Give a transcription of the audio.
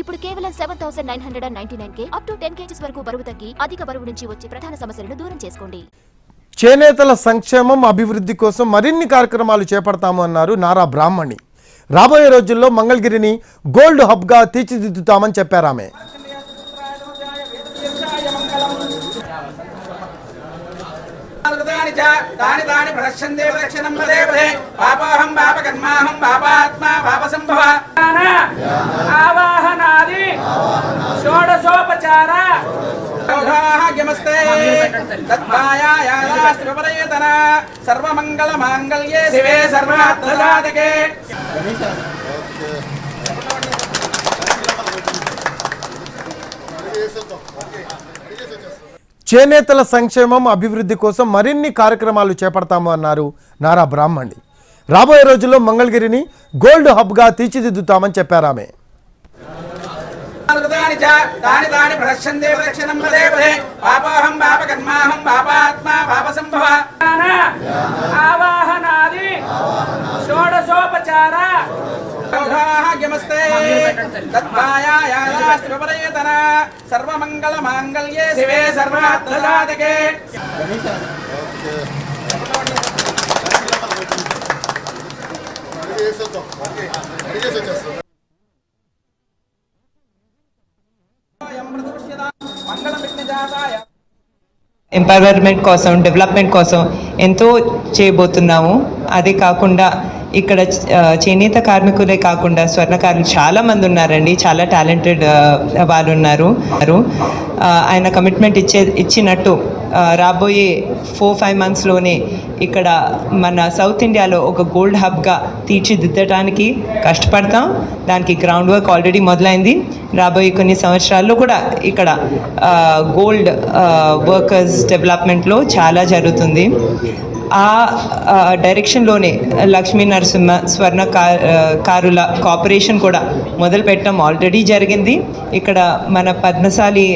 ఇప్పుడు కేవలం seven thousand nine hundred and ninety nine K up to ten kgs వరకు బరువు తగ్గి అధిక బరువు నుంచి వచ్చే ప్రధాన సమస్యలను దూరం చేసుకోండి. చేనేతల సంక్షేమం అభివృద్ధి కోసం మరిన్ని కార్యక్రమాలు చేపడతాము అన్నారు నారా బ్రాహ్మణి. రాబోయే రోజుల్లో మంగళగిరిని గోల్డ్ హబ్గా తీర్చిదిద్దుతామని చెప్పారు ఆమె. తాని చ తాని తాని ప్రదక్షందే ప్రదక్షిణం పదే పదే పాపాహం పాపకర్మాహం షోడశోపచార సౌభాగ్యమస్తే తద్భాయాయాస్త్రిపరేతన సర్వమంగళ మాంగళ్యే శివే చేనేతల సంక్షేమం అభివృద్ధి కోసం మరిన్ని కార్యక్రమాలు చేపడతాము అన్నారు నారా బ్రాహ్మణి రాబోయే రోజుల్లో మంగళగిరిని గోల్డ్ హబ్గా తీర్చిదిద్దుతామని చెప్పారు తాని చ తాని తాని ప్రదక్షందే ప్రదక్షిణం పదే పదే పాపాహం పాపకర్మాహం పాపాత్మా పాపసంభవ. ఆవాహనాది. షోడశోపచార. సర్వమంగళ మాంగళ్యే శివే సర్వార్థసాధకే మంగళం విఘ్నజాతాయ ఎంపవర్మెంట్ కోసం డెవలప్మెంట్ కోసం ఎంతో చేయబోతున్నాము. అదే కాకుండా ఇక్కడ చేనేత కార్మికులే కాకుండా స్వర్ణకారులు చాలా మంది ఉన్నారండి. చాలా టాలెంటెడ్ వాళ్ళు ఉన్నారు ఆయన కమిట్మెంట్ ఇచ్చే ఇచ్చినట్టు రాబోయే ఫోర్ ఫైవ్ మంత్స్లోనే ఇక్కడ మన సౌత్ ఇండియాలో ఒక గోల్డ్ హబ్గా తీర్చిదిద్దడానికి కష్టపడతాం. దానికి గ్రౌండ్ వర్క్ ఆల్రెడీ మొదలైంది. రాబోయే కొన్ని సంవత్సరాల్లో కూడా ఇక్కడ గోల్డ్ వర్కర్స్ డెవలప్మెంట్లో చాలా జరుగుతుంది. ఆ డైరెక్షన్లోనే లక్ష్మీ నరసింహ స్వర్ణ కారుల కార్పొరేషన్ కూడా మొదలు పెట్టడం ఆల్రెడీ జరిగింది. ఇక్కడ మన పద్మశాలి